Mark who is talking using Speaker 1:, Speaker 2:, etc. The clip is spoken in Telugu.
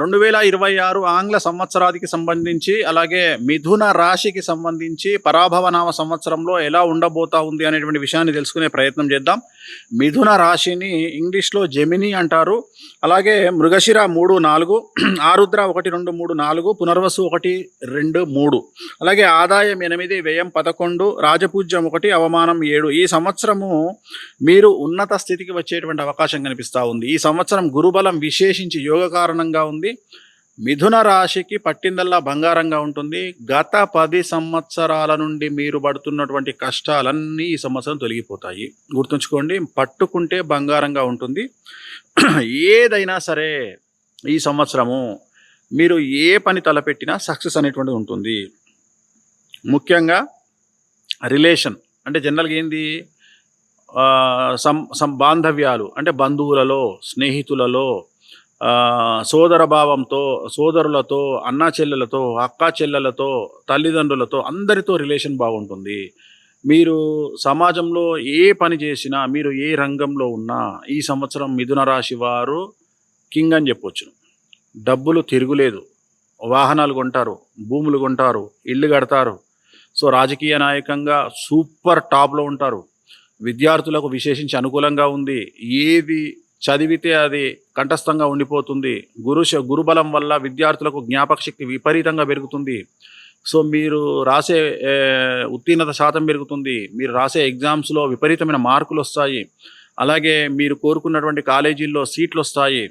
Speaker 1: రెండు వేల ఇరవై ఆరు ఆంగ్ల సంవత్సరాదికి సంబంధించి అలాగే మిథున రాశికి సంబంధించి పరాభవనామ సంవత్సరంలో ఎలా ఉండబోతా ఉంది అనేటువంటి విషయాన్ని తెలుసుకునే ప్రయత్నం చేద్దాం. మిథున రాశిని ఇంగ్లీష్లో జెమిని అంటారు. అలాగే మృగశిర మూడు నాలుగు ఆరుద్ర ఒకటి రెండు మూడు నాలుగు పునర్వసు ఒకటి రెండు మూడు. అలాగే ఆదాయం ఎనిమిది వ్యయం పదకొండు రాజపూజ్యం ఒకటి అవమానం ఏడు. ఈ సంవత్సరము మీరు ఉన్నత స్థితికి వచ్చేటువంటి అవకాశం కనిపిస్తూ ఉంది. ఈ సంవత్సరం గురుబలం విశేషించి యోగ కారణంగా ఉంది. మిథున రాశికి పట్టిందల్లా బంగారంగా ఉంటుంది. గత పది సంవత్సరాల నుండి మీరు పడుతున్నటువంటి కష్టాలన్నీ ఈ సంవత్సరం తొలగిపోతాయి. గుర్తుంచుకోండి పట్టుకుంటే బంగారంగా ఉంటుంది. ఏదైనా సరే ఈ సంవత్సరము మీరు ఏ పని తలపెట్టినా సక్సెస్ అనేటువంటిది ఉంటుంది. ముఖ్యంగా రిలేషన్ అంటే జనరల్గా ఏంది? సం సం బాంధవ్యాలు అంటే బంధువులలో స్నేహితులలో సోదర భావంతో సోదరులతో అన్నా చెల్లెలతో అక్కా చెల్లెలతో తల్లిదండ్రులతో అందరితో రిలేషన్ బాగుంటుంది. మీరు సమాజంలో ఏ పని చేసినా మీరు ఏ రంగంలో ఉన్నా ఈ సంవత్సరం మిథున రాశి వారు కింగ్ అని చెప్పొచ్చు డబ్బులు తిరుగులేదు. వాహనాలు కొంటారు భూములు కొంటారు ఇల్లు కడతారు. సో రాజకీయ నాయకంగా సూపర్ టాప్లో ఉంటారు. విద్యార్థులకు విశేషించి అనుకూలంగా ఉంది. ఏది చదివితే అది కంఠస్థంగా ఉండిపోతుంది. గురు గురుబలం వల్ల విద్యార్థులకు జ్ఞాపక శక్తి విపరీతంగా పెరుగుతుంది. సో మీరు రాసే ఉత్తీర్ణత శాతం పెరుగుతుంది. మీరు రాసే ఎగ్జామ్స్లో విపరీతమైన మార్కులు వస్తాయి అలాగే మీరు కోరుకున్నటువంటి కాలేజీల్లో సీట్లు వస్తాయి